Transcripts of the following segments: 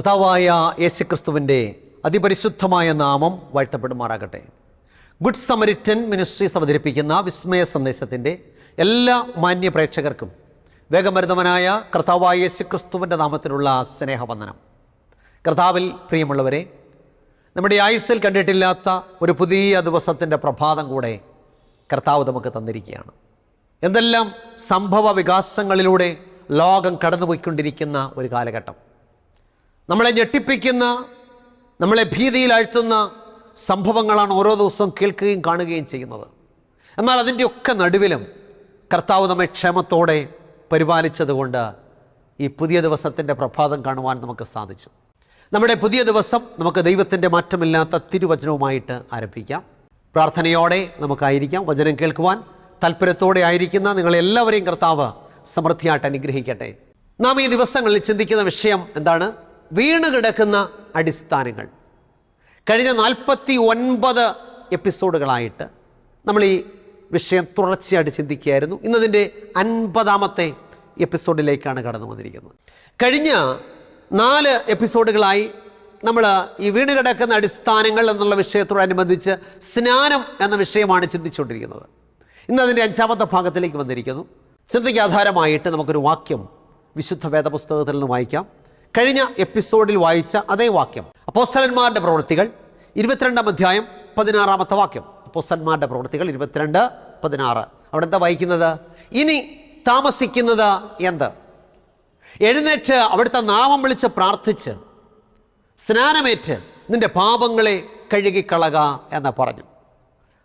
കർത്താവായ യേശുക്രിസ്തുവിന്റെ അതിപരിശുദ്ധമായ നാമം വാഴ്ത്തപ്പെടുമാറാകട്ടെ. ഗുഡ് സമരിറ്റൻ മിനിസ്ട്രീസ് അവതരിപ്പിക്കുന്ന വിസ്മയ സന്ദേശത്തിന്റെ എല്ലാ മാന്യ പ്രേക്ഷകർക്കും വേഗമരുതവനായ കർത്താവായ യേശുക്രിസ്തുവിന്റെ നാമത്തിലുള്ള സ്നേഹവന്ദനം. കർത്താവിൽ പ്രിയമുള്ളവരെ നമ്മുടെ ആയുസ്സിൽ കണ്ടിട്ടില്ലാത്ത ഒരു പുതിയ ദിവസത്തിന്റെ പ്രഭാതം കൂടെ കർത്താവ് നമുക്ക് തന്നിരിക്കുകയാണ്. എന്തെല്ലാം സംഭവ വികാസങ്ങളിലൂടെ ലോകം കടന്നുപോയിക്കൊണ്ടിരിക്കുന്ന ഒരു കാലഘട്ടം. നമ്മളെ ഞെട്ടിപ്പിക്കുന്ന നമ്മളെ ഭീതിയിലാഴ്ത്തുന്ന സംഭവങ്ങളാണ് ഓരോ ദിവസവും കേൾക്കുകയും കാണുകയും ചെയ്യുന്നത്. എന്നാൽ അതിന്റെയൊക്കെ നടുവിലും കർത്താവ് നമ്മെ ക്ഷേമത്തോടെ പരിപാലിച്ചതുകൊണ്ട് ഈ പുതിയ ദിവസത്തിന്റെ പ്രഭാതം കാണുവാൻ നമുക്ക് സാധിച്ചു. നമ്മുടെ പുതിയ ദിവസം നമുക്ക് ദൈവത്തിന്റെ മാറ്റമില്ലാത്ത തിരുവചനവുമായിട്ട് ആരംഭിക്കാം. പ്രാർത്ഥനയോടെ നമുക്കായിരിക്കാം വചനം കേൾക്കുവാൻ. താല്പര്യത്തോടെ ആയിരിക്കുന്ന നിങ്ങളെല്ലാവരെയും കർത്താവ് സമൃദ്ധിയായിട്ട് അനുഗ്രഹിക്കട്ടെ. നാം ഈ ദിവസങ്ങളിൽ ചിന്തിക്കുന്ന വിഷയം എന്താണ്? വീണ് കിടക്കുന്ന അടിസ്ഥാനങ്ങൾ. കഴിഞ്ഞ നാൽപ്പത്തി ഒൻപത് എപ്പിസോഡുകളായിട്ട് നമ്മൾ ഈ വിഷയം തുടർച്ചയായിട്ട് ചിന്തിക്കുകയായിരുന്നു. ഇന്നതിന്റെ അൻപതാമത്തെ എപ്പിസോഡിലേക്കാണ് കടന്നു വന്നിരിക്കുന്നത്. കഴിഞ്ഞ നാല് എപ്പിസോഡുകളായി നമ്മൾ ഈ വീണ് കിടക്കുന്ന അടിസ്ഥാനങ്ങൾ എന്നുള്ള വിഷയത്തോടനുബന്ധിച്ച് സ്നാനം എന്ന വിഷയമാണ് ചിന്തിച്ചുകൊണ്ടിരിക്കുന്നത്. ഇന്ന് അതിന്റെ അഞ്ചാമത്തെ ഭാഗത്തിലേക്ക് വന്നിരിക്കുന്നു. ചിന്തയ്ക്ക് ആധാരമായിട്ട് നമുക്കൊരു വാക്യം വിശുദ്ധ വേദപുസ്തകത്തിൽ നിന്ന് വായിക്കാം. കഴിഞ്ഞ എപ്പിസോഡിൽ വായിച്ച അതേ വാക്യം. അപ്പോസ്തലന്മാരുടെ പ്രവൃത്തികൾ ഇരുപത്തിരണ്ടാം അധ്യായം പതിനാറാമത്തെ വാക്യം. അപ്പോസ്തലന്മാരുടെ പ്രവൃത്തികൾ ഇരുപത്തിരണ്ട് പതിനാറ്. അവിടെ എന്താ വായിക്കുന്നത്? ഇനി താമസിക്കുന്നത് എന്ത്? എഴുന്നേറ്റ് അവിടുത്തെ നാമം വിളിച്ച് പ്രാർത്ഥിച്ച് സ്നാനമേറ്റ് നിന്റെ പാപങ്ങളെ കഴുകിക്കളക എന്ന് പറഞ്ഞു.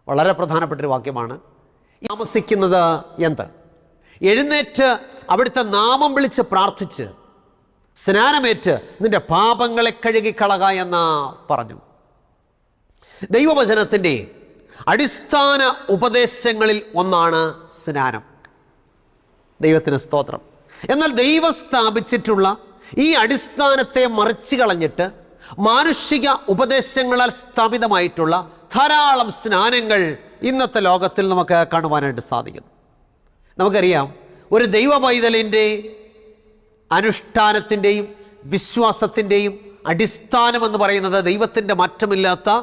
വളരെ പ്രധാനപ്പെട്ടൊരു വാക്യമാണ്. താമസിക്കുന്നത് എന്ത്? എഴുന്നേറ്റ് അവിടുത്തെ നാമം വിളിച്ച് പ്രാർത്ഥിച്ച് സ്നാനമേറ്റ് നിന്റെ പാപങ്ങളെ കഴുകിക്കളക എന്ന് പറഞ്ഞു. ദൈവവചനത്തിന്റെ അടിസ്ഥാന ഉപദേശങ്ങളിൽ ഒന്നാണ് സ്നാനം. ദൈവത്തിന് സ്തോത്രം. എന്നാൽ ദൈവം സ്ഥാപിച്ചിട്ടുള്ള ഈ അടിസ്ഥാനത്തെ മറിച്ചു കളഞ്ഞിട്ട് മാനുഷിക ഉപദേശങ്ങളാൽ സ്ഥാപിതമായിട്ടുള്ള ധാരാളം സ്നാനങ്ങൾ ഇന്നത്തെ ലോകത്തിൽ നമുക്ക് കാണുവാനായിട്ട് സാധിക്കുന്നു. നമുക്കറിയാം ഒരു ദൈവ പൈതലിന്റെ അനുഷ്ഠാനത്തിന്റെയും വിശ്വാസത്തിന്റെയും അടിസ്ഥാനമെന്ന് പറയുന്നത് ദൈവത്തിന്റെ മാറ്റമില്ലാത്ത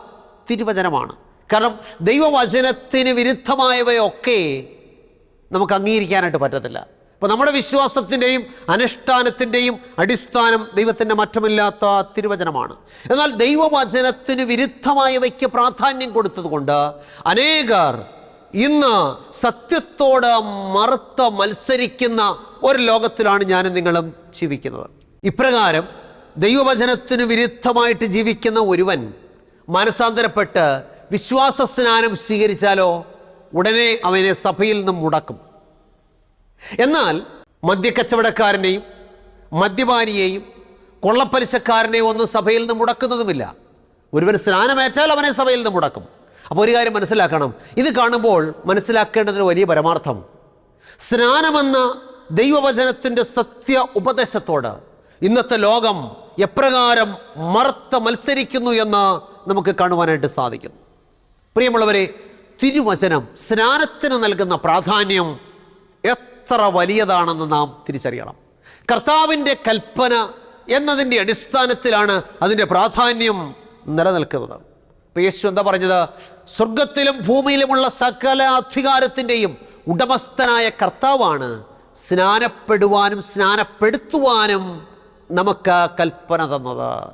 തിരുവചനമാണ്. കാരണം ദൈവവചനത്തിന് വിരുദ്ധമായവയൊക്കെ നമുക്ക് അംഗീകരിക്കാനായിട്ട് പറ്റത്തില്ല. അപ്പോൾ നമ്മുടെ വിശ്വാസത്തിന്റെയും അനുഷ്ഠാനത്തിന്റെയും അടിസ്ഥാനം ദൈവത്തിന്റെ മാറ്റമില്ലാത്ത തിരുവചനമാണ്. എന്നാൽ ദൈവവചനത്തിന് വിരുദ്ധമായവയ്ക്ക് പ്രാധാന്യം കൊടുത്തതുകൊണ്ട് അനേകർ ഇന്ന് സത്യത്തോട് മറുത്ത് മത്സരിക്കുന്ന ഒരു ലോകത്തിലാണ് ഞാനും നിങ്ങളും ജീവിക്കുന്നത്. ഇപ്രകാരം ദൈവവചനത്തിന് വിരുദ്ധമായിട്ട് ജീവിക്കുന്ന ഒരുവൻ മനസാന്തരപ്പെട്ട് വിശ്വാസ സ്നാനം സ്വീകരിച്ചാലോ ഉടനെ അവനെ സഭയിൽ നിന്നും മുടക്കും. എന്നാൽ മദ്യക്കച്ചവടക്കാരനെയും മദ്യപാനിയെയും കൊള്ളപ്പലിശക്കാരനെയും ഒന്നും സഭയിൽ നിന്ന് മുടക്കുന്നതുമില്ല. ഒരുവൻ സ്നാനമേറ്റാൽ അവനെ സഭയിൽ നിന്ന് മുടക്കും. അപ്പോൾ ഒരു കാര്യം മനസ്സിലാക്കണം. ഇത് കാണുമ്പോൾ മനസ്സിലാക്കേണ്ടതിന് വലിയ പരമാർത്ഥം. സ്നാനമെന്ന ദൈവവചനത്തിന്റെ സത്യ ഉപദേശത്തോട് ഇന്നത്തെ ലോകം എപ്രകാരം മറുത്ത് മത്സരിക്കുന്നു എന്ന് നമുക്ക് കാണുവാനായിട്ട് സാധിക്കുന്നു. പ്രിയമുള്ളവരെ തിരുവചനം സ്നാനത്തിന് നൽകുന്ന പ്രാധാന്യം എത്ര വലിയതാണെന്ന് നാം തിരിച്ചറിയണം. കർത്താവിന്റെ കൽപ്പന എന്നതിന്റെ അടിസ്ഥാനത്തിലാണ് അതിന്റെ പ്രാധാന്യം നിലനിൽക്കുന്നത്. ഇപ്പം യേശു എന്താ പറഞ്ഞത്? സ്വർഗത്തിലും ഭൂമിയിലുമുള്ള സകല അധികാരത്തിന്റെയും ഉടമസ്ഥനായ കർത്താവാണ് സ്നാനപ്പെടുവാനും സ്നാനപ്പെടുത്തുവാനും നമുക്ക് കൽപ്പന തന്നത്.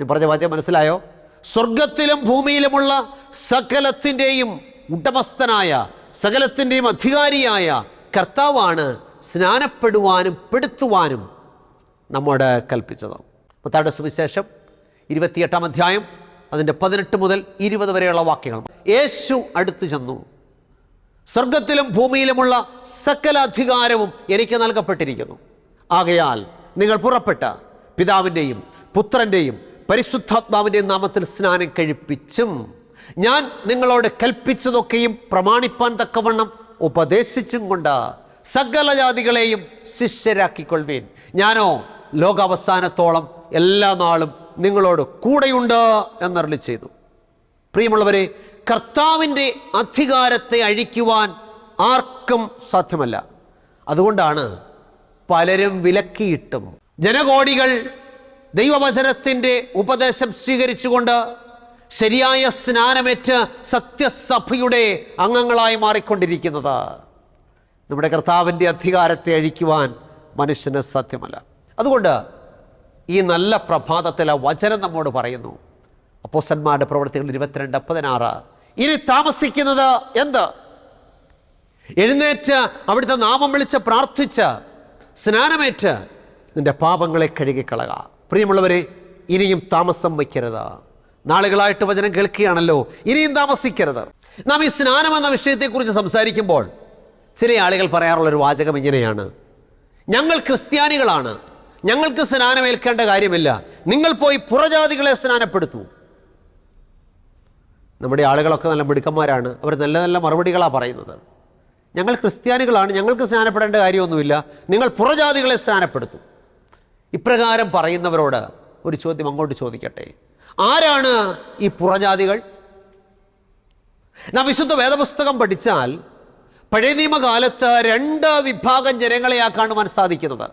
ഞാൻ പറഞ്ഞ വാചകം മനസ്സിലായോ? സ്വർഗത്തിലും ഭൂമിയിലുമുള്ള സകലത്തിന്റെയും ഉടമസ്ഥനായ സകലത്തിന്റെയും അധികാരിയായ കർത്താവാണ് സ്നാനപ്പെടുവാനും പെടുത്തുവാനും നമ്മോട് കൽപ്പിച്ചത്. മത്താടെ സുവിശേഷം ഇരുപത്തിയെട്ടാം അധ്യായം അതിന്റെ പതിനെട്ട് മുതൽ ഇരുപത് വരെയുള്ള വാക്യങ്ങൾ. യേശു അടുത്തു ചെന്നു. സ്വർഗത്തിലും ഭൂമിയിലുമുള്ള സകല അധികാരവും എനിക്ക് നൽകപ്പെട്ടിരിക്കുന്നു. ആകയാൽ നിങ്ങൾ പുറപ്പെട്ട പിതാവിന്റെയും പുത്രന്റെയും പരിശുദ്ധാത്മാവിന്റെയും നാമത്തിൽ സ്നാനം കഴിപ്പിച്ചും ഞാൻ നിങ്ങളോട് കൽപ്പിച്ചതൊക്കെയും പ്രമാണിപ്പാൻ തക്കവണ്ണം ഉപദേശിച്ചും കൊണ്ട് സകല ജാതികളെയും ശിഷ്യരാക്കിക്കൊള്ളുവേൻ. ഞാനോ ലോകാവസാനത്തോളം എല്ലാ നാളും നിങ്ങളോട് കൂടെയുണ്ട് എന്നരളി ചെയ്തു. പ്രിയമുള്ളവരെ കർത്താവിന്റെ അധികാരത്തെ അഴിക്കുവാൻ ആർക്കും സാധ്യമല്ല. അതുകൊണ്ടാണ് പലരും വിലക്കിയിട്ടും. ജനകോടികൾ ദൈവവചനത്തിന്റെ ഉപദേശം സ്വീകരിച്ചുകൊണ്ട് ശരിയായ സ്നാനമേറ്റ് സത്യസഭയുടെ അംഗങ്ങളായി മാറിക്കൊണ്ടിരിക്കുന്നത്. നമ്മുടെ കർത്താവിന്റെ അധികാരത്തെ അഴിക്കുവാൻ മനുഷ്യന് സാധ്യമല്ല. അതുകൊണ്ട് ഈ നല്ല പ്രഭാതത്തിൽ ആ വചനം നമ്മോട് പറയുന്നു. അപ്പോസന്മാരുടെ പ്രവർത്തികൾ ഇരുപത്തിരണ്ട് പതിനാറ്. ഇനി താമസിക്കുന്നത് എന്ത്? എഴുന്നേറ്റ് അവിടുത്തെ നാമം വിളിച്ച് പ്രാർത്ഥിച്ച് സ്നാനമേറ്റ് നിന്റെ പാപങ്ങളെ കഴുകിക്കളക. പ്രിയമുള്ളവരെ ഇനിയും താമസം വയ്ക്കരുത്. നാളുകളായിട്ട് വചനം കേൾക്കുകയാണല്ലോ ഇനിയും താമസിക്കരുത്. നാം ഈ സ്നാനം എന്ന വിഷയത്തെക്കുറിച്ച് സംസാരിക്കുമ്പോൾ ചില ആളുകൾ പറയാറുള്ളൊരു വാചകം ഇങ്ങനെയാണ്. ഞങ്ങൾ ക്രിസ്ത്യാനികളാണ്. ഞങ്ങൾക്ക് സ്നാനമേൽക്കേണ്ട കാര്യമില്ല. നിങ്ങൾ പോയി പുറജാതികളെ സ്നാനപ്പെടുത്തൂ. നമ്മുടെ ആളുകളൊക്കെ നല്ല മിടുക്കന്മാരാണ്. അവർ നല്ല നല്ല മറുപടികളാണ് പറയുന്നത്. ഞങ്ങൾ ക്രിസ്ത്യാനികളാണ്. ഞങ്ങൾക്ക് സ്നാനപ്പെടേണ്ട കാര്യമൊന്നുമില്ല. നിങ്ങൾ പുറജാതികളെ സ്നാനപ്പെടുത്തും. ഇപ്രകാരം പറയുന്നവരോട് ഒരു ചോദ്യം അങ്ങോട്ട് ചോദിക്കട്ടെ. ആരാണ് ഈ പുറജാതികൾ? നാം വിശുദ്ധ വേദപുസ്തകം പഠിച്ചാൽ പഴയ നിയമകാലത്ത് രണ്ട് വിഭാഗം ജനങ്ങളെയാ കാണുവാൻ സാധിക്കുന്നത്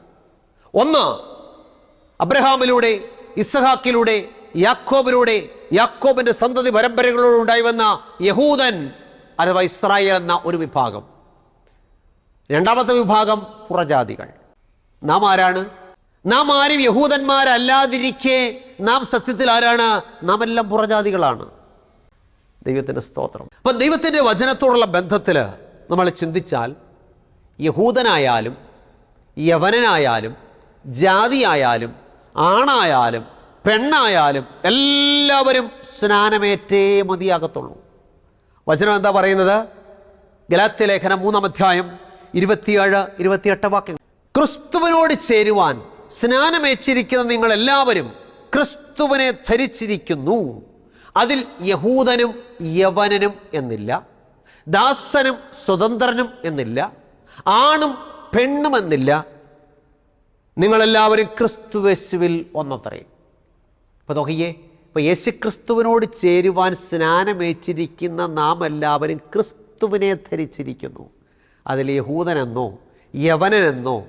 ഒന്ന് അബ്രഹാമിലൂടെ ഇസഹാക്കിലൂടെ യാക്കോബിലൂടെ യാക്കോബിന്റെ സന്തതി പരമ്പരകളോട് ഉണ്ടായി വന്ന യഹൂദൻ അഥവാ ഇസ്രായേൽ എന്ന ഒരു വിഭാഗം. രണ്ടാമത്തെ വിഭാഗം പുറജാതികൾ. നാം ആരാണ്? നാം ആരും യഹൂദന്മാരല്ലാതിരിക്കെ നാം സത്യത്തിൽ ആരാണ്? നാം എല്ലാം പുറജാതികളാണ്. ദൈവത്തിന്റെ സ്തോത്രം. അപ്പം ദൈവത്തിന്റെ വചനത്തോടുള്ള ബന്ധത്തിൽ നമ്മൾ ചിന്തിച്ചാൽ യഹൂദനായാലും യവനനായാലും ജാതിയായാലും ആണായാലും പെണ്ണായാലും എല്ലാവരും സ്നാനമേറ്റേ മതിയാകത്തുള്ളൂ. വചനം എന്താ പറയുന്നത്? ഗലാത്യ ലേഖനം മൂന്നാം അധ്യായം ഇരുപത്തിയേഴ് ഇരുപത്തിയെട്ട് വാക്യങ്ങൾ. ക്രിസ്തുവിനോട് ചേരുവാൻ സ്നാനമേറ്റിരിക്കുന്ന നിങ്ങൾ എല്ലാവരും ക്രിസ്തുവിനെ ധരിച്ചിരിക്കുന്നു. അതിൽ യഹൂദനും യവനനും എന്നില്ല ദാസനും സ്വതന്ത്രനും എന്നില്ല ആണും പെണ്ണുമെന്നില്ല നിങ്ങളെല്ലാവരും ക്രിസ്തുവേശുവിൽ ഒന്നത്രേ അപ്പോൾ നോക്കിയേ ഇപ്പോൾ യേശുക്രിസ്തുവിനോട് ചേരുവാൻ സ്നാനമേറ്റിരിക്കുന്ന നാം എല്ലാവരും ക്രിസ്തുവിനെ ധരിച്ചിരിക്കുന്നു. അതിൽ യഹൂദനെന്നോ യവനനെന്നോ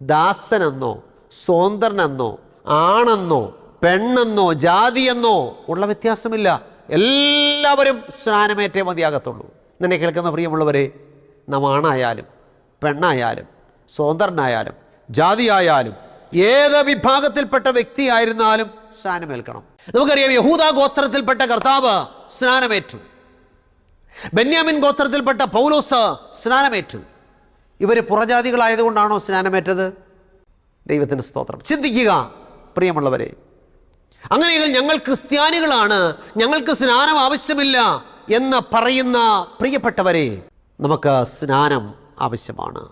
ദാസനെന്നോ സ്വതന്ത്രനെന്നോ ആണെന്നോ പെണ്ണെന്നോ ജാതിയെന്നോ ഉള്ള വ്യത്യാസമില്ല. എല്ലാവരും സ്നാനമേറ്റേ മതിയാകത്തുള്ളൂ. നിന്നെ കേൾക്കുന്ന പ്രിയമുള്ളവരെ നാം ആണായാലും പെണ്ണായാലും സ്വതന്ത്രനായാലും ജാതിയായാലും ഏത് വിഭാഗത്തിൽപ്പെട്ട വ്യക്തിയായിരുന്നാലും സ്നാനമേൽക്കണം. നമുക്കറിയാം യഹൂദ ഗോത്രത്തിൽപ്പെട്ട കർത്താവ് സ്നാനമേറ്റു. ബെന്യാമിൻ ഗോത്രത്തിൽപ്പെട്ട പൗലോസ് സ്നാനമേറ്റു. ഇവർ പുറജാതികളായതുകൊണ്ടാണോ സ്നാനമേറ്റത്? ദൈവത്തിന് സ്തോത്രം. ചിന്തിക്കുക പ്രിയമുള്ളവരെ. അങ്ങനെയെങ്കിൽ ഞങ്ങൾ ക്രിസ്ത്യാനികളാണ് ഞങ്ങൾക്ക് സ്നാനം ആവശ്യമില്ല എന്ന് പറയുന്ന പ്രിയപ്പെട്ടവരെ നമുക്ക് സ്നാനം ആവശ്യമാണ്.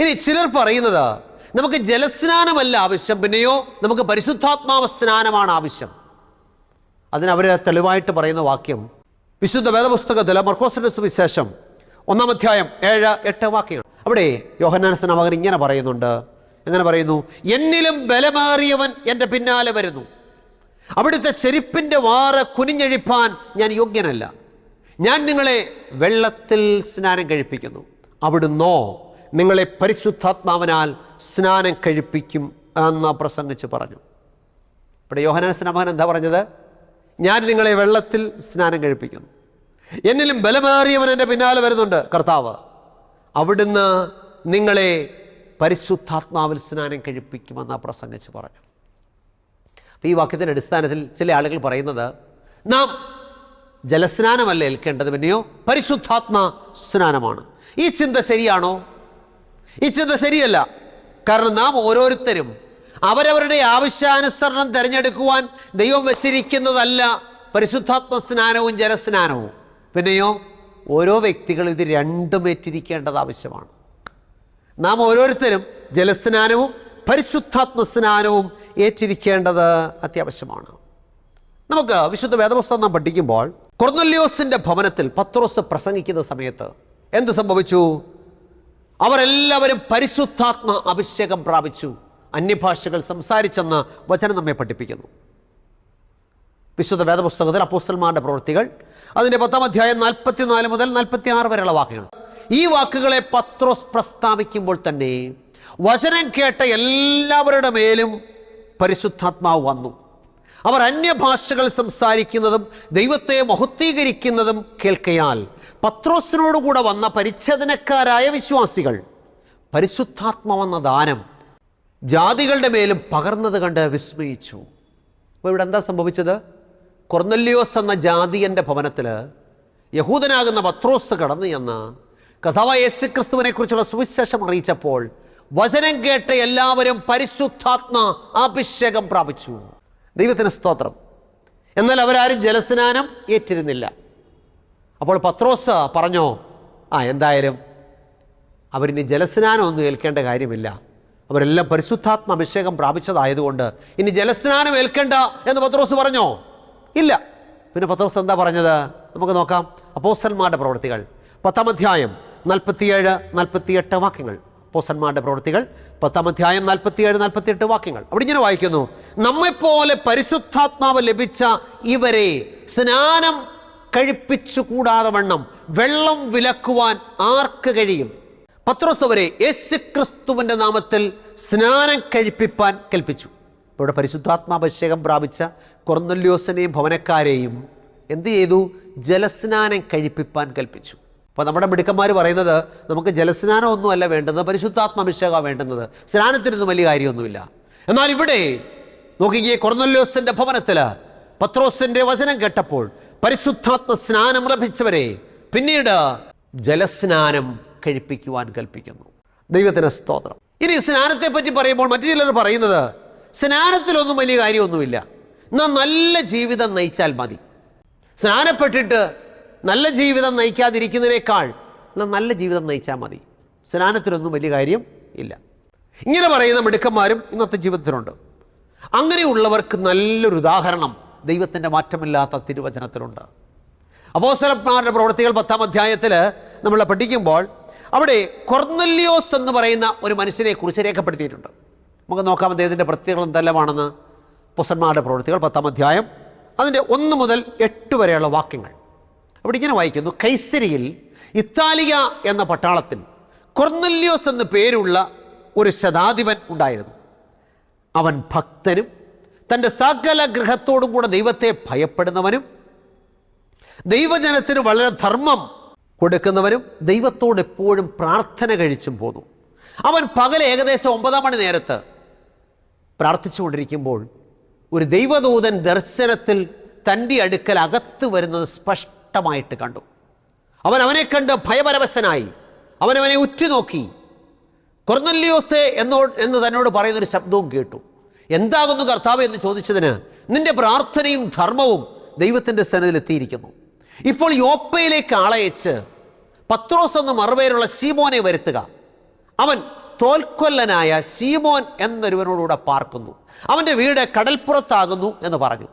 ഇനി ചിലർ പറയുന്നത് നമുക്ക് ജലസ്നാനമല്ല ആവശ്യം പിന്നെയോ നമുക്ക് പരിശുദ്ധാത്മാവ സ്നാനമാണ് ആവശ്യം. അതിനവർ തെളിവായിട്ട് പറയുന്ന വാക്യം വിശുദ്ധ വേദപുസ്തകത്തിൽ മർക്കോസിന്റെ സുവിശേഷം ഒന്നാം അധ്യായം ഏഴ് എട്ട് വാക്യങ്ങൾ. അവിടെ യോഹന്നാൻ സ്നാമകൻ ഇങ്ങനെ പറയുന്നുണ്ട്. എങ്ങനെ പറയുന്നു? എന്നിലും ബലമേറിയവൻ എന്റെ പിന്നാലെ വരുന്നു. അവിടുത്തെ ചെരുപ്പിന്റെ വാറ കുനിഞ്ഞഴിപ്പാൻ ഞാൻ യോഗ്യനല്ല. ഞാൻ നിങ്ങളെ വെള്ളത്തിൽ സ്നാനം കഴിപ്പിക്കുന്നു. അവിടുന്നോ നിങ്ങളെ പരിശുദ്ധാത്മാവിനാൽ സ്നാനം കഴിപ്പിക്കും എന്ന് പ്രസംഗിച്ച് പറഞ്ഞു. ഇവിടെ യോഹനാൻ സ്നാമകൻ എന്താ പറഞ്ഞത്? ഞാൻ നിങ്ങളെ വെള്ളത്തിൽ സ്നാനം കഴിപ്പിക്കുന്നു. എന്നിലും ബലമേറിയവൻ എന്റെ പിന്നാലെ വരുന്നുണ്ട് കർത്താവ്. അവിടുന്ന് നിങ്ങളെ പരിശുദ്ധാത്മാവിൽ സ്നാനം കഴിപ്പിക്കുമെന്ന് പ്രസംഗിച്ച് പറഞ്ഞു. അപ്പോൾ ഈ വാക്യത്തിന്റെ അടിസ്ഥാനത്തിൽ ചില ആളുകൾ പറയുന്നത് നാം ജലസ്നാനമല്ല ഏൽക്കേണ്ടത് പിന്നെയോ പരിശുദ്ധാത്മാ സ്നാനമാണ്. ഈ ചിന്ത ശരിയാണോ? ഈ ചിന്ത ശരിയല്ല. കാരണം നാം ഓരോരുത്തരും അവരവരുടെ ആവശ്യാനുസരണം തിരഞ്ഞെടുക്കുവാൻ ദൈവം വച്ചിരിക്കുന്നതല്ല പരിശുദ്ധാത്മ സ്നാനവും ജലസ്നാനവും പിന്നെയോ ഓരോ വ്യക്തികളും ഇത് രണ്ടും ഏറ്റിരിക്കേണ്ടത് ആവശ്യമാണ്. നാം ഓരോരുത്തരും ജലസ്നാനവും പരിശുദ്ധാത്മ സ്നാനവും ഏറ്റിരിക്കേണ്ടത് അത്യാവശ്യമാണ്. നമുക്ക് വിശുദ്ധ വേദപുസ്തകം നാം പഠിക്കുമ്പോൾ കൊർന്നല്യോസിന്റെ ഭവനത്തിൽ പത്രോസ് പ്രസംഗിക്കുന്ന സമയത്ത് എന്ത് സംഭവിച്ചു? അവരെല്ലാവരും പരിശുദ്ധാത്മ അഭിഷേകം പ്രാപിച്ചു. അന്യഭാഷകൾ സംസാരിച്ചെന്ന് വചനം നമ്മെ പഠിപ്പിക്കുന്നു. വിശുദ്ധ വേദപുസ്തകത്തിൽ അപ്പോസ്റ്റൽമാരുടെ പ്രവൃത്തികൾ അതിന്റെ പത്താം അധ്യായം നാൽപ്പത്തിനാല് മുതൽ നാൽപ്പത്തി ആറ് വരെയുള്ള വാക്കുകൾ ഈ വാക്കുകളെ പത്രോസ് പ്രസ്താവിക്കുമ്പോൾ തന്നെ വചനം കേട്ട എല്ലാവരുടെ മേലും പരിശുദ്ധാത്മാവ് വന്നു. അവർ അന്യഭാഷകൾ സംസാരിക്കുന്നതും ദൈവത്തെ മഹത്വീകരിക്കുന്നതും കേൾക്കയാൽ പത്രോസിനോടുകൂടെ വന്ന പരിച്ഛേദനക്കാരായ വിശ്വാസികൾ പരിശുദ്ധാത്മാവെന്ന ദാനം ജാതികളുടെ മേലും പകർന്നത് കണ്ട് വിസ്മയിച്ചു. അപ്പോൾ ഇവിടെ എന്താ സംഭവിച്ചത്? കൊർന്നല്യോസ് എന്ന ജാതിയന്റെ ഭവനത്തിൽ യഹൂദനാകുന്ന പത്രോസ് കടന്നു എന്ന് കഥാവ യേശു ക്രിസ്തുവിനെ കുറിച്ചുള്ള സുവിശേഷം അറിയിച്ചപ്പോൾ വചനം കേട്ട് എല്ലാവരും പരിശുദ്ധാത്മ അഭിഷേകം പ്രാപിച്ചു. ദൈവത്തിന് സ്തോത്രം. എന്നാൽ അവരാരും ജലസ്നാനം ഏറ്റിരുന്നില്ല. അപ്പോൾ പത്രോസ് പറഞ്ഞോ ആ എന്തായാലും അവരിനി ജലസ്നാനം ഒന്നും ഏൽക്കേണ്ട കാര്യമില്ല. അവരെല്ലാം പരിശുദ്ധാത്മ അഭിഷേകം പ്രാപിച്ചതായതുകൊണ്ട് ഇനി ജലസ്നാനം ഏൽക്കേണ്ട എന്ന് പത്രോസ് പറഞ്ഞോ? ഇല്ല. പിന്നെ പത്രോസ് എന്താ പറഞ്ഞത്? നമുക്ക് നോക്കാം. അപ്പോസ്റ്റന്മാരുടെ പ്രവൃത്തികൾ. പത്താം അധ്യായം നാൽപ്പത്തിയേഴ് നാൽപ്പത്തിയെട്ട് വാക്യങ്ങൾ. അപ്പോസ്റ്റന്മാരുടെ പ്രവൃത്തികൾ. പത്താം അധ്യായം നാൽപ്പത്തിയേഴ് നാൽപ്പത്തിയെട്ട് വാക്യങ്ങൾ. അവിടെ ഇങ്ങനെ വായിക്കുന്നു നമ്മെപ്പോലെ പരിശുദ്ധാത്മാവ് ലഭിച്ച ഇവരെ സ്നാനം കഴിപ്പിച്ചു കൂടാതെ വണ്ണം. വെള്ളം വിലക്കുവാൻ ആർക്ക് കഴിയും? പത്രോസ് അവരെ യേശുക്രിസ്തുവിന്റെ നാമത്തിൽ സ്നാനം കഴിപ്പിപ്പാൻ കൽപ്പിച്ചു. ഇവിടെ പരിശുദ്ധാത്മാഭിഷേകം പ്രാപിച്ച കൊർന്നല്യോസിനെയും ഭവനക്കാരെയും എന്ത് ചെയ്തു? ജലസ്നാനം കഴിപ്പിപ്പാൻ കൽപ്പിച്ചു. അപ്പോൾ നമ്മുടെ മിടുക്കന്മാർ പറയുന്നത് നമുക്ക് ജലസ്നാനം ഒന്നുമല്ല വേണ്ടത് പരിശുദ്ധാത്മാഭിഷേകമാണ് വേണ്ടുന്നത്. സ്നാനത്തിനൊന്നും വലിയ കാര്യമൊന്നുമില്ല. എന്നാൽ ഇവിടെ നോക്കിയേ കൊർന്നല്യോസിന്റെ ഭവനത്തിൽ പത്രോസിന്റെ വചനം കേട്ടപ്പോൾ പരിശുദ്ധാത്മ സ്നാനം ലഭിച്ചവരെ പിന്നീട് ജലസ്നാനം കഴിപ്പിക്കുവാൻ കൽപ്പിക്കുന്നു. ദൈവത്തിന് സ്തോത്രം. ഇനി സ്നാനത്തെ പറ്റി പറയുമ്പോൾ മറ്റു ചിലർ പറയുന്നത് സ്നാനത്തിലൊന്നും വലിയ കാര്യമൊന്നുമില്ല. എന്നാൽ നല്ല ജീവിതം നയിച്ചാൽ മതി. സ്നാനപ്പെട്ടിട്ട് നല്ല ജീവിതം നയിക്കാതിരിക്കുന്നതിനേക്കാൾ നല്ല ജീവിതം നയിച്ചാൽ മതി. സ്നാനത്തിലൊന്നും വലിയ കാര്യം ഇല്ല. ഇങ്ങനെ പറയുന്ന മിടുക്കന്മാരും ഇന്നത്തെ ജീവിതത്തിലുണ്ട്. അങ്ങനെയുള്ളവർക്ക് നല്ലൊരു ഉദാഹരണം ദൈവത്തിന്റെ മാറ്റമില്ലാത്ത തിരുവചനത്തിലുണ്ട്. അപ്പോസലന്മാരുടെ പ്രവൃത്തികൾ പത്താം അധ്യായത്തിൽ നമ്മൾ പഠിക്കുമ്പോൾ അവിടെ കൊർന്നല്യോസ് എന്ന് പറയുന്ന ഒരു മനുഷ്യനെക്കുറിച്ച് രേഖപ്പെടുത്തിയിട്ടുണ്ട്. നമുക്ക് നോക്കാം അദ്ദേഹത്തിന്റെ പ്രത്യേകത എന്തെല്ലാമാണെന്ന് പൊസന്മാരുടെ പ്രവൃത്തികൾ പത്താം അധ്യായം അതിന്റെ ഒന്ന് മുതൽ എട്ട് വരെയുള്ള വാക്യങ്ങൾ. അവിടെ ഇങ്ങനെ വായിക്കുന്നു കൈസരിയിൽ ഇത്താലിയ എന്ന പട്ടാളത്തിൽ കൊർന്നല്യോസ് എന്ന് പേരുള്ള ഒരു ശതാധിപൻ ഉണ്ടായിരുന്നു. അവൻ ഭക്തനും തന്റെ സകല ഗ്രഹത്തോടും കൂടെ ദൈവത്തെ ഭയപ്പെടുന്നവനും ദൈവജനത്തിന് വളരെ ധർമ്മം കൊടുക്കുന്നവനും ദൈവത്തോട് എപ്പോഴും പ്രാർത്ഥന കഴിച്ചും പോന്നു. അവൻ പകൽ ഏകദേശം ഒമ്പതാം മണി നേരത്ത് പ്രാർത്ഥിച്ചുകൊണ്ടിരിക്കുമ്പോൾ ഒരു ദൈവദൂതൻ ദർശനത്തിൽ തന്റെ അടുക്കൽ അകത്ത് വരുന്നത് സ്പഷ്ടമായിട്ട് കണ്ടു. അവൻ അവനെ കണ്ട് ഭയപരവശനായി. അവനവനെ ഉറ്റുനോക്കി. കൊർന്നല്യോസേ എന്നോ എന്ന് തന്നോട് പറയുന്നൊരു ശബ്ദവും കേട്ടു. എന്താകുന്നു കർത്താവ് എന്ന് ചോദിച്ചതിന് നിന്റെ പ്രാർത്ഥനയും ധർമ്മവും ദൈവത്തിന്റെ സന്നിധിയിലെത്തിയിരിക്കുന്നു ഇപ്പോൾ യോപ്പയിലേക്ക് ആളയച്ച് പത്രോസ് എന്ന മറുപേരുള്ള സീമോനെ വരുത്തുക. അവൻ തോൽക്കൊല്ലനായ സീമോൻ എന്നൊരുവനോടുകൂടെ പാർക്കുന്നു. അവന്റെ വീട് കടൽപ്പുറത്താകുന്നു എന്ന് പറഞ്ഞു.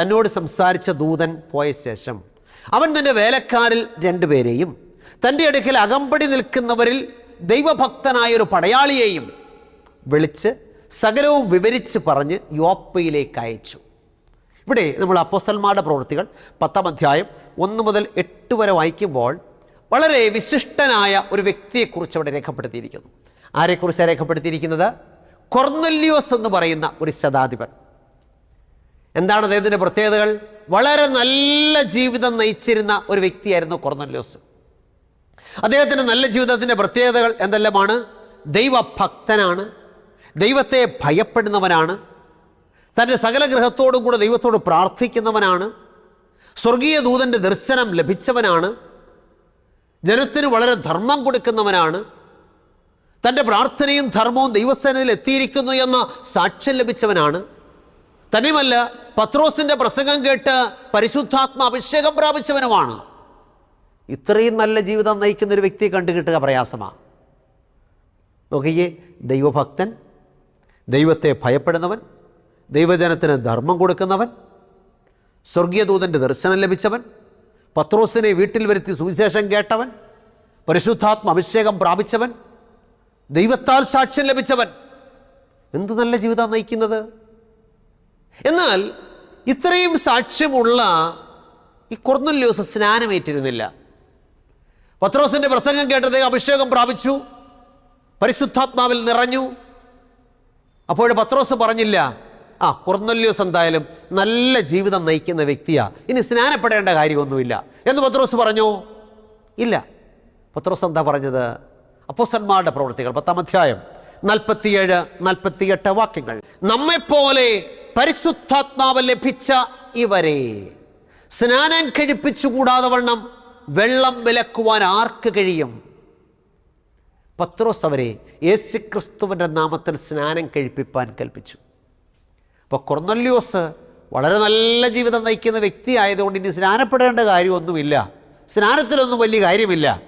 തന്നോട് സംസാരിച്ച ദൂതൻ പോയ ശേഷം അവൻ തന്റെ വേലക്കാരിൽ രണ്ടുപേരെയും തന്റെ അടുക്കൽ അകമ്പടി നിൽക്കുന്നവരിൽ ദൈവഭക്തനായ ഒരു പടയാളിയെയും വിളിച്ച് സകലവും വിവരിച്ച് പറഞ്ഞ് യോപ്പയിലേക്ക് അയച്ചു. ഇവിടെ നമ്മൾ അപ്പോസ്തലന്മാരുടെ പ്രവൃത്തികൾ പത്താം അധ്യായം ഒന്ന് മുതൽ എട്ട് വരെ വായിക്കുമ്പോൾ വളരെ വിശിഷ്ടനായ ഒരു വ്യക്തിയെക്കുറിച്ച് അവിടെ രേഖപ്പെടുത്തിയിരിക്കുന്നു. ആരെക്കുറിച്ചാണ് രേഖപ്പെടുത്തിയിരിക്കുന്നത്? കൊർന്നല്യോസ് എന്ന് പറയുന്ന ഒരു ശതാധിപൻ. എന്താണ് അദ്ദേഹത്തിന്റെ പ്രത്യേകതകൾ? വളരെ നല്ല ജീവിതം നയിച്ചിരുന്ന ഒരു വ്യക്തിയായിരുന്നു കൊർന്നല്യോസ് അദ്ദേഹത്തിന്റെ നല്ല ജീവിതത്തിന്റെ പ്രത്യേകതകൾ എന്തെല്ലാമാണ്? ദൈവഭക്തനാണ്. ദൈവത്തെ ഭയപ്പെടുന്നവനാണ്. തന്റെ സകല ഗ്രഹത്തോടും കൂടെ ദൈവത്തോട് പ്രാർത്ഥിക്കുന്നവനാണ്. സ്വർഗീയ ദൂതന്റെ ദർശനം ലഭിച്ചവനാണ്. ജനത്തിന് വളരെ ധർമ്മം കൊടുക്കുന്നവനാണ്. തന്റെ പ്രാർത്ഥനയും ധർമ്മവും ദൈവസേനയിൽ എത്തിയിരിക്കുന്നു എന്ന സാക്ഷ്യം ലഭിച്ചവനാണ്. തന്നെയുമല്ല പത്രോസിന്റെ പ്രസംഗം കേട്ട് പരിശുദ്ധാത്മ അഭിഷേകം പ്രാപിച്ചവനുമാണ്. ഇത്രയും നല്ല ജീവിതം നയിക്കുന്നൊരു വ്യക്തിയെ കണ്ടു കിട്ടുക പ്രയാസമാണ് നോക്കിയേ ദൈവഭക്തൻ ദൈവത്തെ ഭയപ്പെടുന്നവൻ ദൈവജനത്തിന് ധർമ്മം കൊടുക്കുന്നവൻ സ്വർഗീയദൂതന്റെ ദർശനം ലഭിച്ചവൻ പത്രോസിനെ വീട്ടിൽ വരുത്തി സുവിശേഷം കേട്ടവൻ പരിശുദ്ധാത്മ അഭിഷേകം പ്രാപിച്ചവൻ ദൈവത്താൽ സാക്ഷ്യം ലഭിച്ചവൻ. എന്ത് നല്ല ജീവിതം നയിക്കുന്നത്? എന്നാൽ ഇത്രയും സാക്ഷ്യമുള്ള ഈ കൊർന്നല്യോസ് സ്നാനമേറ്റിരുന്നില്ല. പത്രോസിന്റെ പ്രസംഗം കേട്ടത് അഭിഷേകം പ്രാപിച്ചു പരിശുദ്ധാത്മാവിൽ നിറഞ്ഞു അപ്പോൾ പത്രോസ് പറഞ്ഞില്ല. ആ കുറന്നല്യോസ് എന്തായാലും നല്ല ജീവിതം നയിക്കുന്ന വ്യക്തിയാണ് ഇനി സ്നാനപ്പെടേണ്ട കാര്യമൊന്നുമില്ല. എന്ന് പത്രോസ് പറഞ്ഞു? ഇല്ല. പത്രോസ് എന്താ പറഞ്ഞത്? അപ്പോസന്മാരുടെ പ്രവൃത്തികൾ പത്താം അധ്യായം നാൽപ്പത്തിയേഴ് നാൽപ്പത്തിയെട്ട് വാക്യങ്ങൾ. നമ്മെപ്പോലെ പരിശുദ്ധാത്മാവ് ലഭിച്ച ഇവരെ സ്നാനം കഴിപ്പിച്ചുകൂടാതെ വണ്ണം വെള്ളം വിലക്കുവാൻ ആർക്ക് കഴിയും? പത്രോസ് അവരെ യേശുക്രിസ്തുവിന്റെ നാമത്തിൽ സ്നാനം കഴിപ്പിപ്പാൻ കൽപ്പിച്ചു. അപ്പോൾ കൊർന്നല്യോസ് വളരെ നല്ല ജീവിതം നയിക്കുന്ന വ്യക്തി ആയതുകൊണ്ട് ഇനി സ്നാനപ്പെടേണ്ട കാര്യമൊന്നുമില്ല. സ്നാനത്തിലൊന്നും വലിയ കാര്യമില്ല.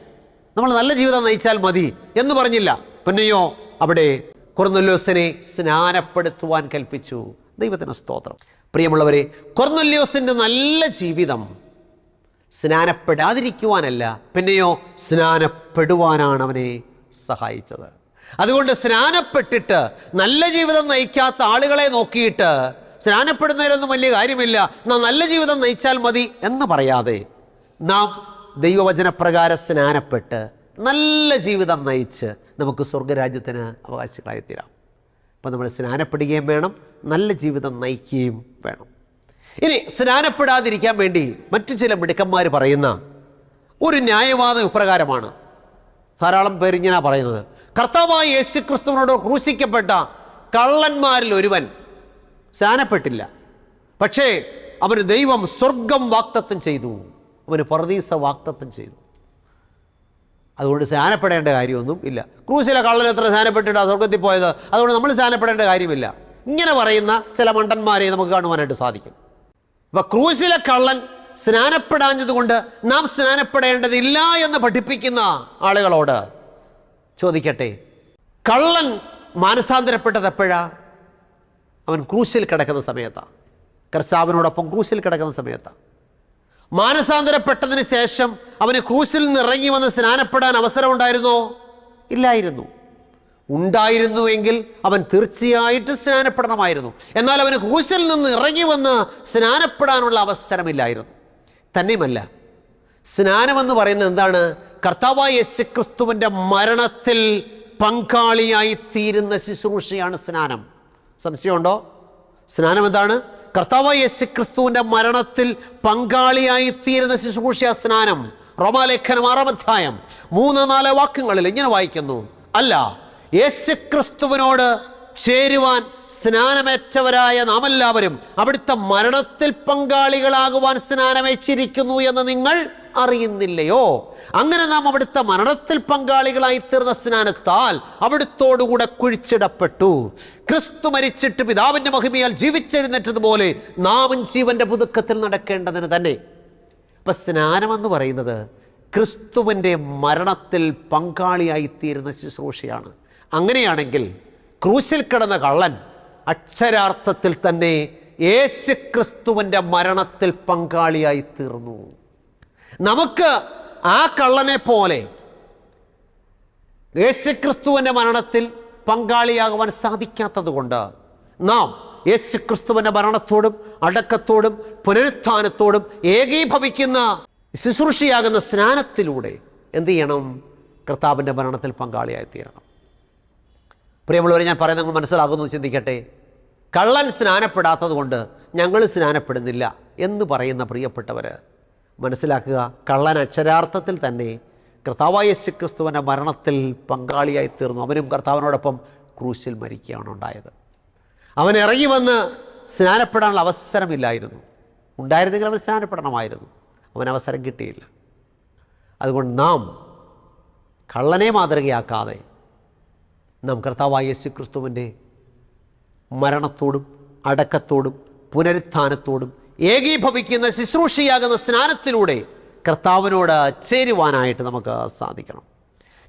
നമ്മൾ നല്ല ജീവിതം നയിച്ചാൽ മതി എന്ന് പറഞ്ഞില്ല. പിന്നെയോ അവിടെ കൊർന്നല്യോസിനെ സ്നാനപ്പെടുത്തുവാൻ കൽപ്പിച്ചു. ദൈവത്തിന് സ്തോത്രം. പ്രിയമുള്ളവരെ കൊർന്നല്യോസിന്റെ നല്ല ജീവിതം സ്നാനപ്പെടാതിരിക്കുവാനല്ല പിന്നെയോ സ്നാനപ്പെടുവാനാണ് അവനെ സഹായിച്ചത്. അതുകൊണ്ട് സ്നാനപ്പെട്ടിട്ട് നല്ല ജീവിതം നയിക്കാത്ത ആളുകളെ നോക്കിയിട്ട് സ്നാനപ്പെടുന്നതിലൊന്നും വലിയ കാര്യമില്ല. നാം നല്ല ജീവിതം നയിച്ചാൽ മതി എന്ന് പറയാതെ നാം ദൈവവചനപ്രകാരം സ്നാനപ്പെട്ട് നല്ല ജീവിതം നയിച്ച് നമുക്ക് സ്വർഗരാജ്യത്തിന് അവകാശികളായി തീരാം അപ്പം നമ്മൾ സ്നാനപ്പെടുകയും വേണം നല്ല ജീവിതം നയിക്കുകയും വേണം. ഇനി സ്നാനപ്പെടാതിരിക്കാൻ വേണ്ടി മറ്റു ചില മിടുക്കന്മാർ പറയുന്ന ഒരു ന്യായവാദ ഇപ്രകാരമാണ് ധാരാളം പേര് ഇങ്ങനെ പറയുന്നത്. കർത്താവായ യേശു ക്രിസ്തുവിനോട് ക്രൂശിക്കപ്പെട്ട കള്ളന്മാരിൽ ഒരുവൻ സ്നാനപ്പെട്ടില്ല പക്ഷേ അവന് ദൈവം സ്വർഗം വാക്തത്വം ചെയ്തു. അവന് പ്രതീസ വാക്തത്വം ചെയ്തു. അതുകൊണ്ട് സ്നാനപ്പെടേണ്ട കാര്യമൊന്നും ഇല്ല. ക്രൂശിലെ കള്ളൻ എത്ര സ്നാനപ്പെട്ടിട്ടാണ് സ്വർഗത്തിൽ പോയത്? അതുകൊണ്ട് നമ്മൾ സ്നാനപ്പെടേണ്ട കാര്യമില്ല. ഇങ്ങനെ പറയുന്ന ചില മണ്ടന്മാരെ നമുക്ക് കാണുവാനായിട്ട് സാധിക്കും. അപ്പം ക്രൂശിലെ കള്ളൻ സ്നാനപ്പെടാഞ്ഞതുകൊണ്ട് നാം സ്നാനപ്പെടേണ്ടതില്ല എന്ന് പഠിപ്പിക്കുന്ന ആളുകളോട് ചോദിക്കട്ടെ കള്ളൻ മാനസാന്തരപ്പെട്ടത് എപ്പോഴാ? അവൻ ക്രൂശിൽ കിടക്കുന്ന സമയത്താണ് കർത്താവിനോടൊപ്പം ക്രൂശിൽ കിടക്കുന്ന സമയത്താണ് മാനസാന്തരപ്പെട്ടതിന് ശേഷം അവന് ക്രൂശിൽ നിന്ന് ഇറങ്ങി വന്ന് സ്നാനപ്പെടാൻ അവസരമുണ്ടായിരുന്നോ? ഇല്ലായിരുന്നു. ഉണ്ടായിരുന്നുവെങ്കിൽ അവൻ തീർച്ചയായിട്ട് സ്നാനപ്പെടണമായിരുന്നു. എന്നാൽ അവന് ക്രൂശിൽ നിന്ന് ഇറങ്ങി വന്ന് സ്നാനപ്പെടാനുള്ള അവസരമില്ലായിരുന്നു. തന്നെയുമല്ല. സ്നാനമെന്ന് പറയുന്നത് എന്താണ്? കർത്താവായ യേശുക്രിസ്തുവിന്റെ മരണത്തിൽ പങ്കാളിയായി തീരുന്ന ശുശ്രൂഷയാണ് സ്നാനം. സംശയമുണ്ടോ? സ്നാനം എന്താണ്? കർത്താവായ യേശുക്രിസ്തുവിന്റെ മരണത്തിൽ പങ്കാളിയായി തീരുന്ന ശുശ്രൂഷ സ്നാനം. റോമാലേഖനം ആറാം അധ്യായം മൂന്ന് നാല് വാക്യങ്ങളിൽ ഇങ്ങനെ വായിക്കുന്നു. അല്ല യേശുക്രിസ്തുവിനോട് ചേരുവാൻ സ്നാനമേറ്റവരായ നാമെല്ലാവരും അവിടുത്തെ മരണത്തിൽ പങ്കാളികളാകുവാൻ സ്നാനമേറ്റിരിക്കുന്നു എന്ന് നിങ്ങൾ അറിയുന്നില്ലയോ? അങ്ങനെ നാം അവിടുത്തെ മരണത്തിൽ പങ്കാളികളായി തീർന്ന സ്നാനത്താൽ അവിടുത്തോടുകൂടെ കുഴിച്ചിടപ്പെട്ടു. ക്രിസ്തു മരിച്ചിട്ട് പിതാവിന്റെ മഹിമയാൽ ജീവിച്ചെഴുന്നേറ്റതുപോലെ നാമും ജീവന്റെ പുതുക്കത്തിൽ നടക്കേണ്ടതിന് തന്നെ. അപ്പൊ സ്നാനമെന്ന് പറയുന്നത് ക്രിസ്തുവിന്റെ മരണത്തിൽ പങ്കാളിയായി തീരുന്ന ശുശ്രൂഷയാണ്. അങ്ങനെയാണെങ്കിൽ ക്രൂശിൽ കിടന്ന കള്ളൻ അക്ഷരാർത്ഥത്തിൽ തന്നെ യേശു ക്രിസ്തുവിന്റെ മരണത്തിൽ പങ്കാളിയായി തീർന്നു. നമുക്ക് ആ കള്ളനെ പോലെ യേശുക്രിസ്തുവിന്റെ മരണത്തിൽ പങ്കാളിയാകുവാൻ സാധിക്കാത്തത് കൊണ്ട് നാം യേശുക്രിസ്തുവിന്റെ മരണത്തോടും അടക്കത്തോടും പുനരുത്ഥാനത്തോടും ഏകീഭവിക്കുന്ന ശുശ്രൂഷയാകുന്ന സ്നാനത്തിലൂടെ എന്ത് ചെയ്യണം? കർത്താവിന്റെ മരണത്തിൽ പങ്കാളിയായി തീരണം. പ്രിയമുള്ളവരെ ഞാൻ പറയുന്നത് മനസ്സിലാകുന്നു ചിന്തിക്കട്ടെ. കള്ളൻ സ്നാനപ്പെടാത്തത് കൊണ്ട് ഞങ്ങൾ സ്നാനപ്പെടുന്നില്ല എന്ന് പറയുന്ന പ്രിയപ്പെട്ടവർ മനസ്സിലാക്കുക കള്ളൻ അക്ഷരാർത്ഥത്തിൽ തന്നെ കർത്താവായ ക്രിസ്തുവിന്റെ മരണത്തിൽ പങ്കാളിയായി തീർന്നു അവനും കർത്താവിനോടൊപ്പം ക്രൂശിൽ മരിക്കുകയാണ് ഉണ്ടായത്. അവൻ ഇറങ്ങി വന്ന് സ്നാനപ്പെടാനുള്ള അവസരമില്ലായിരുന്നു. ഉണ്ടായിരുന്നെങ്കിൽ അവൻ സ്നാനപ്പെടണമായിരുന്നു. അവൻ അവസരം കിട്ടിയില്ല. അതുകൊണ്ട് നാം കള്ളനെ മാതൃകയാക്കാതെ നാം കർത്താവായ യേശു ക്രിസ്തുവിന്റെ മരണത്തോടും അടക്കത്തോടും പുനരുത്ഥാനത്തോടും ഏകീഭവിക്കുന്ന ശുശ്രൂഷയാകുന്ന സ്നാനത്തിലൂടെ കർത്താവിനോട് ചേരുവാനായിട്ട് നമുക്ക് സാധിക്കണം.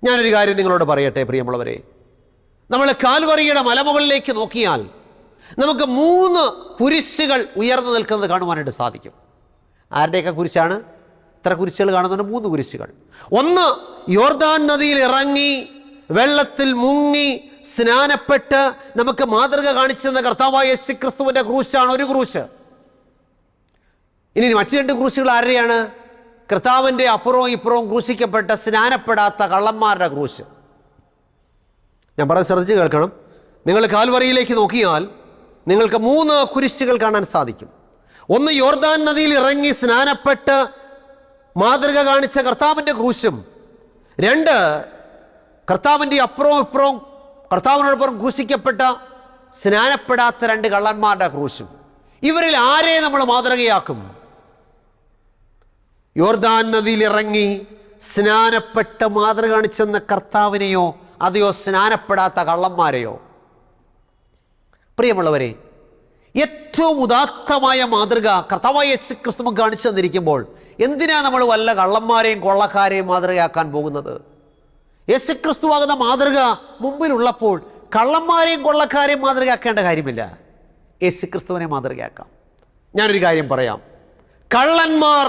ഞാനൊരു കാര്യം നിങ്ങളോട് പറയട്ടെ പ്രിയമുള്ളവരെ. നമ്മൾ കാൽവറിയുടെ മലമുകളിലേക്ക് നോക്കിയാൽ നമുക്ക് മൂന്ന് കുരിശുകൾ ഉയർന്നു നിൽക്കുന്നത് കാണുവാനായിട്ട് സാധിക്കും. ആരുടെയൊക്കെ കുരിശാണ്? ഇത്ര കുരിശുകൾ കാണുന്നുണ്ട് മൂന്ന് കുരിശുകൾ. ഒന്ന് യോർദാൻ നദിയിൽ ഇറങ്ങി വെള്ളത്തിൽ മുങ്ങി സ്നാനപ്പെട്ട് നമുക്ക് മാതൃക കാണിച്ചെന്ന കർത്താവായ യേശു ക്രിസ്തുവിന്റെ ക്രൂശാണ് ഒരു ക്രൂശ്. ഇനി മറ്റു രണ്ട് ക്രൂശുകൾ ആരുടെയാണ് കർത്താവിന്റെ അപ്പുറവും ഇപ്പുറവും ക്രൂശിക്കപ്പെട്ട സ്നാനപ്പെടാത്ത കള്ളന്മാരുടെ ക്രൂശ്. ഞാൻ പറയാൻ ശ്രദ്ധിച്ച് കേൾക്കണം. നിങ്ങൾ കാൽവറിയിലേക്ക് നോക്കിയാൽ നിങ്ങൾക്ക് മൂന്ന് കുരിശുകൾ കാണാൻ സാധിക്കും. ഒന്ന് യോർദാൻ നദിയിൽ ഇറങ്ങി സ്നാനപ്പെട്ട് മാതൃക കാണിച്ച കർത്താവിന്റെ ക്രൂശും. രണ്ട് കർത്താവിന്റെ അപ്പുറവും ഇപ്പുറവും കർത്താവിനോടൊപ്പം ക്രൂശിക്കപ്പെട്ട സ്നാനപ്പെടാത്ത രണ്ട് കള്ളന്മാരുടെ ക്രൂശും. ഇവരിൽ ആരെ നമ്മൾ മാതൃകയാക്കും? യോർദാൻ നദിയിൽ ഇറങ്ങി സ്നാനപ്പെട്ട മാതൃക കാണിച്ചെന്ന കർത്താവിനെയോ അതെയോ സ്നാനപ്പെടാത്ത കള്ളന്മാരെയോ? പ്രിയമുള്ളവരെ ഏറ്റവും ഉദാത്തമായ മാതൃക കർത്താവായ യേശു ക്രിസ്തു കാണിച്ചു തന്നിരിക്കുമ്പോൾ എന്തിനാ നമ്മൾ വല്ല കള്ളന്മാരെയും കൊള്ളക്കാരെയും മാതൃകയാക്കാൻ പോകുന്നത്? യേശു ക്രിസ്തുവാകുന്ന മാതൃക മുമ്പിലുള്ളപ്പോൾ കള്ളന്മാരെയും കൊള്ളക്കാരെയും മാതൃകയാക്കേണ്ട കാര്യമില്ല. യേശു ക്രിസ്തുവിനെ മാതൃകയാക്കാം. ഞാനൊരു കാര്യം പറയാം. കള്ളന്മാർ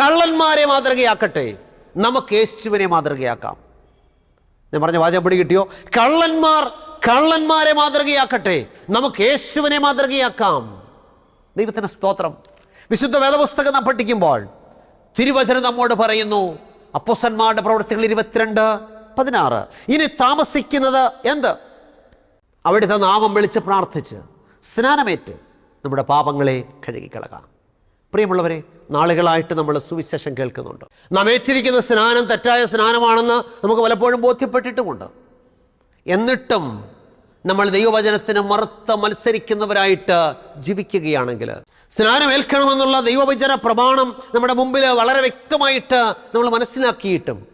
കള്ളന്മാരെ മാതൃകയാക്കട്ടെ. നമുക്ക് യേശുവിനെ മാതൃകയാക്കാം. ഞാൻ പറഞ്ഞ വാചകം പിടി കിട്ടിയോ? കള്ളന്മാർ കള്ളന്മാരെ മാതൃകയാക്കട്ടെ. നമുക്ക് യേശുവിനെ മാതൃകയാക്കാം. ദൈവത്തിന് സ്തോത്രം. വിശുദ്ധ വേദപുസ്തകം നാം പഠിക്കുമ്പോൾ തിരുവചനം നമ്മോട് പറയുന്നു. അപ്പോസന്മാരുടെ പ്രവർത്തികൾ ഇരുപത്തിരണ്ട് പതിനാറ്. ഇനി താമസിക്കുന്നത് എന്ത്? അവിടുത്തെ നാമം വിളിച്ച് പ്രാർത്ഥിച്ച് സ്നാനമേറ്റ് നമ്മുടെ പാപങ്ങളെ കഴുകിക്കളകാം. പ്രിയമുള്ളവരെ നാളുകളായിട്ട് നമ്മൾ സുവിശേഷം കേൾക്കുന്നുണ്ട്. നാം ഏറ്റിരിക്കുന്ന സ്നാനം തെറ്റായ സ്നാനമാണെന്ന് നമുക്ക് പലപ്പോഴും ബോധ്യപ്പെട്ടിട്ടുമുണ്ട്. എന്നിട്ടും നമ്മൾ ദൈവവചനത്തിന് മറുത്ത് മത്സരിക്കുന്നവരായിട്ട് ജീവിക്കുകയാണെങ്കിൽ സ്നാനമേൽക്കണമെന്നുള്ള ദൈവവചന പ്രമാണം നമ്മുടെ മുമ്പിൽ വളരെ വ്യക്തമായിട്ട് നമ്മൾ മനസ്സിലാക്കിയിട്ടും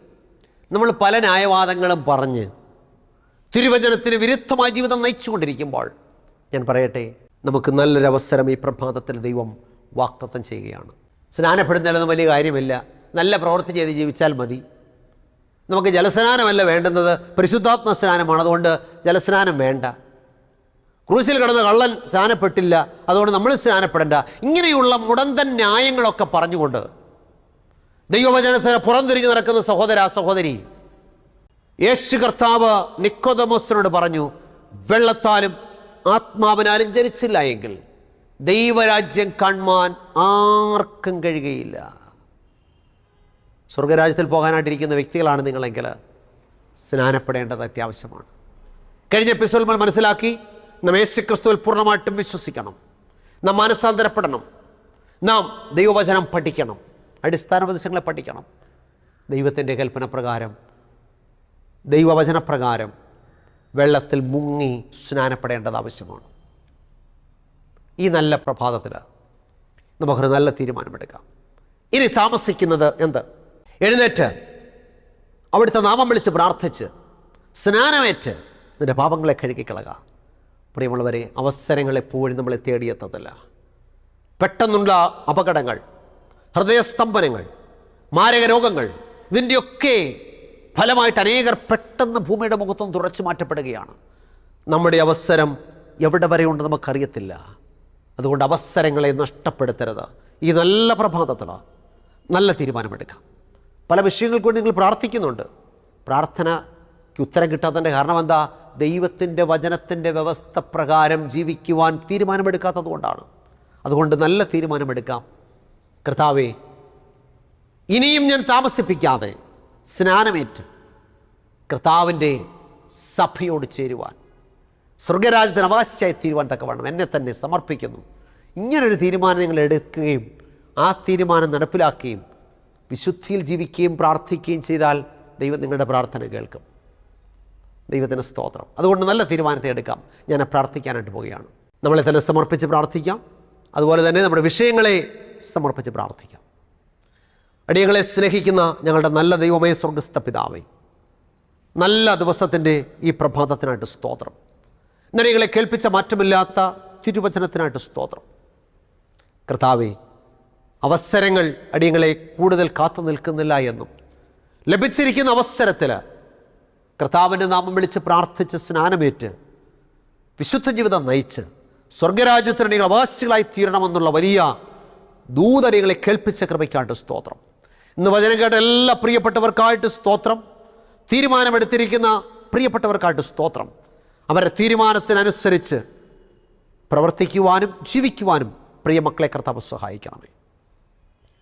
നമ്മൾ പല ന്യായവാദങ്ങളും പറഞ്ഞ് തിരുവചനത്തിന് വിരുദ്ധമായ ജീവിതം നയിച്ചുകൊണ്ടിരിക്കുമ്പോൾ ഞാൻ പറയട്ടെ നമുക്ക് നല്ലൊരവസരം ഈ പ്രഭാതത്തിൽ ദൈവം വാക്തത്വം ചെയ്യുകയാണ്. സ്നാനപ്പെടുന്നതിലൊന്നും വലിയ കാര്യമില്ല. നല്ല പ്രവൃത്തി ചെയ്ത് ജീവിച്ചാൽ മതി. നമുക്ക് ജലസ്നാനമല്ല വേണ്ടുന്നത്. പരിശുദ്ധാത്മ സ്നാനമാണ്. അതുകൊണ്ട് ജലസ്നാനം വേണ്ട. ക്രൂശിൽ കിടന്ന കള്ളൻ സ്നാനപ്പെട്ടില്ല. അതുകൊണ്ട് നമ്മൾ സ്നാനപ്പെടേണ്ട. ഇങ്ങനെയുള്ള മുടന്തൻ ന്യായങ്ങളൊക്കെ പറഞ്ഞുകൊണ്ട് ദൈവവചനത്തിന് പുറംതിരിഞ്ഞു നടക്കുന്ന സഹോദര സഹോദരി യേശു കർത്താവ് നിക്കോദമോസിനോട് പറഞ്ഞു വെള്ളത്താലും ആത്മാവിനാലും ജനിച്ചില്ല എങ്കിൽ ദൈവരാജ്യം കാണുവാൻ ആർക്കും കഴിയുകയില്ല. സ്വർഗരാജ്യത്തിൽ പോകാനായിട്ടിരിക്കുന്ന വ്യക്തികളാണ് നിങ്ങളെങ്കിൽ സ്നാനപ്പെടേണ്ടത് അത്യാവശ്യമാണ്. കഴിഞ്ഞ എപ്പിസോഡ് നമ്മൾ മനസ്സിലാക്കി നാം യേശു ക്രിസ്തുവിൽ പൂർണമായിട്ടും വിശ്വസിക്കണം. നാം മാനസാന്തരപ്പെടണം. നാം ദൈവവചനം പഠിക്കണം. അടിസ്ഥാന ഉപദേശങ്ങളെ പഠിക്കണം. ദൈവത്തിന്റെ കൽപ്പനപ്രകാരം ദൈവവചനപ്രകാരം വെള്ളത്തിൽ മുങ്ങി സ്നാനപ്പെടേണ്ടത് ആവശ്യമാണ്. ഈ നല്ല പ്രഭാതത്തിൽ നമുക്കൊരു നല്ല തീരുമാനമെടുക്കാം. ഇനി താമസിക്കുന്നത് എന്ത്? എഴുന്നേറ്റ്. അവിടുത്തെ നാമം വിളിച്ച് പ്രാർത്ഥിച്ച് സ്നാനമേറ്റ്. നിന്റെ പാപങ്ങളെ കഴുകിക്കളക പ്രിയമുള്ളവരെ അവസരങ്ങൾ എപ്പോഴും നമ്മളെ തേടിയെത്തത്തില്ല. പെട്ടെന്നുള്ള അപകടങ്ങൾ ഹൃദയസ്തംഭനങ്ങൾ മാരക രോഗങ്ങൾ ഇതിന്റെയൊക്കെ ഫലമായിട്ട് അനേകർ പെട്ടെന്ന് ഭൂമിയുടെ മുഖത്തും തുടച്ചു മാറ്റപ്പെടുകയാണ്. നമ്മുടെ അവസരം എവിടെ വരെ വരെയുണ്ട് നമുക്കറിയത്തില്ല. അതുകൊണ്ട് അവസരങ്ങളെ നഷ്ടപ്പെടുത്തരുത്. ഈ നല്ല പ്രഭാതത്തിൽ നല്ല തീരുമാനമെടുക്കാം. പല വിഷയങ്ങൾക്ക് വേണ്ടി നിങ്ങൾ പ്രാർത്ഥിക്കുന്നുണ്ട്. പ്രാർത്ഥനയ്ക്ക് ഉത്തരം കിട്ടാത്തതിന്റെ കാരണം എന്താ ദൈവത്തിന്റെ വചനത്തിന്റെ വ്യവസ്ഥ പ്രകാരം ജീവിക്കുവാൻ തീരുമാനമെടുക്കാത്തത് കൊണ്ടാണ് അതുകൊണ്ട് നല്ല തീരുമാനമെടുക്കാം. കർത്താവേ ഇനിയും ഞാൻ താമസിപ്പിക്കാതെ സ്നാനമേറ്റ് കർത്താവിന്റെ സഭയോട് ചേരുവാൻ സ്വർഗരാജ്യത്തിന് അവകാശമായി തീരുവാൻ തക്കവണ്ണം എന്നെ തന്നെ സമർപ്പിക്കുന്നു. ഇങ്ങനൊരു തീരുമാനം നിങ്ങൾ എടുക്കുകയും ആ തീരുമാനം നടപ്പിലാക്കുകയും വിശുദ്ധിയിൽ ജീവിക്കുകയും പ്രാർത്ഥിക്കുകയും ചെയ്താൽ ദൈവം നിങ്ങളുടെ പ്രാർത്ഥന കേൾക്കും. ദൈവത്തിന് സ്തോത്രം. അതുകൊണ്ട് നല്ല തീരുമാനത്തെ എടുക്കാം. ഞാൻ പ്രാർത്ഥിക്കാനായിട്ട് പോവുകയാണ്. നമ്മളെ തന്നെ സമർപ്പിച്ച് പ്രാർത്ഥിക്കാം. അതുപോലെ തന്നെ നമ്മുടെ വിഷയങ്ങളെ സമർപ്പിച്ച് പ്രാർത്ഥിക്കാം. അടിയങ്ങളെ സ്നേഹിക്കുന്ന ഞങ്ങളുടെ നല്ല ദൈവമേ സ്വർഗസ്ഥ പിതാവേ നല്ല ദിവസത്തിന്റെ ഈ പ്രഭാതത്തിനായിട്ട് സ്തോത്രം. നരികളെ കേൾപ്പിച്ച മാറ്റമില്ലാത്ത തിരുവചനത്തിനായിട്ട് സ്തോത്രം. കർത്താവേ അവസരങ്ങൾ അടിയങ്ങളെ കൂടുതൽ കാത്തു നിൽക്കുന്നില്ല എന്നും ലഭിച്ചിരിക്കുന്ന അവസരത്തിൽ കർത്താവിന്റെ നാമം വിളിച്ച് പ്രാർത്ഥിച്ച് സ്നാനമേറ്റ് വിശുദ്ധ ജീവിതം നയിച്ച് സ്വർഗരാജ്യത്തിന് നിങ്ങൾ അവകാശികളായി തീരണമെന്നുള്ള വലിയ ദൂതനികളെ കേൾപ്പിച്ച കൃപയ്ക്കായിട്ട് സ്തോത്രം. ഇന്ന് വചനം കേട്ട എല്ലാ പ്രിയപ്പെട്ടവർക്കായിട്ട് സ്തോത്രം. തീരുമാനമെടുത്തിരിക്കുന്ന പ്രിയപ്പെട്ടവർക്കായിട്ട് സ്തോത്രം. അവരുടെ തീരുമാനത്തിനനുസരിച്ച് പ്രവർത്തിക്കുവാനും ജീവിക്കുവാനും പ്രിയമക്കളെ കർത്താവ് സഹായിക്കണമേ.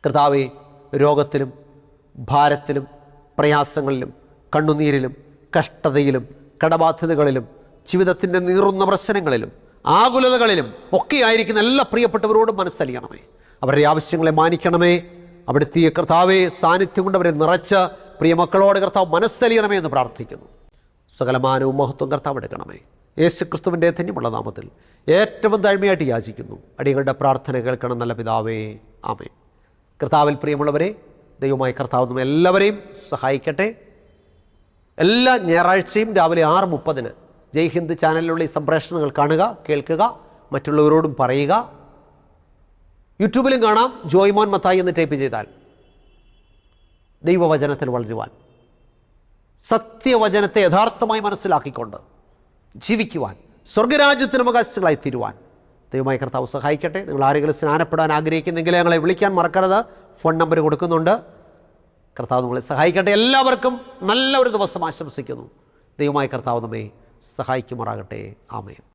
കർത്താവെ രോഗത്തിലും ഭാരത്തിലും പ്രയാസങ്ങളിലും കണ്ണുനീരിലും കഷ്ടതയിലും കടബാധ്യതകളിലും ജീവിതത്തിന്റെ നീറുന്ന പ്രശ്നങ്ങളിലും ആകുലതകളിലും ഒക്കെ ആയിരിക്കുന്ന എല്ലാ പ്രിയപ്പെട്ടവരോടും മനസ്സലിയണമേ. അവരുടെ ആവശ്യങ്ങളെ മാനിക്കണമേ. അവിടുത്തെ കർത്താവെ സാന്നിധ്യം കൊണ്ട് അവരെ നിറച്ച് പ്രിയമക്കളോട് കർത്താവ് മനസ്സലിയണമേ എന്ന് പ്രാർത്ഥിക്കുന്നു. സകലമാനവും മഹത്വം കർത്താവ് എടുക്കണമേ. യേശു ക്രിസ്തുവിന്റെ ധന്യമുള്ള നാമത്തിൽ ഏറ്റവും താഴ്മയായിട്ട് യാചിക്കുന്നു. അടികളുടെ പ്രാർത്ഥന കേൾക്കണം നല്ല പിതാവേ. ആമേ കർത്താവിൽ പ്രിയമുള്ളവരെ ദൈവമായ കർത്താവ് എല്ലാവരെയും സഹായിക്കട്ടെ. എല്ലാ ഞായറാഴ്ചയും രാവിലെ ആറ് മുപ്പതിന് ജയ് ഹിന്ദ് ചാനലിലുള്ള ഈ സംപ്രേഷണങ്ങൾ കാണുക കേൾക്കുക മറ്റുള്ളവരോടും പറയുക. യൂട്യൂബിലും കാണാം. ജോയ്മോൻ മത്തായി എന്ന് ടൈപ്പ് ചെയ്താൽ. ദൈവവചനത്തിൽ വളരുവാൻ. സത്യവചനത്തെ യഥാർത്ഥമായി മനസ്സിലാക്കിക്കൊണ്ട് ജീവിക്കുവാൻ. സ്വർഗരാജ്യത്തിന് അവകാശങ്ങളായി തീരുവാൻ. ദൈവമായി കർത്താവ് സഹായിക്കട്ടെ. നിങ്ങൾ ആരെങ്കിലും സ്നാനപ്പെടാൻ ആഗ്രഹിക്കുന്നെങ്കിൽ ഞങ്ങളെ വിളിക്കാൻ മറക്കരുത്. ഫോൺ നമ്പർ കൊടുക്കുന്നുണ്ട്. കർത്താവ് നമ്മളെ സഹായിക്കട്ടെ. എല്ലാവർക്കും നല്ല ഒരു ദിവസം ആശംസിക്കുന്നു. ദൈവമായ കർത്താവ് നമ്മെ സഹായിക്കുമാറാകട്ടെ. ആമേൻ.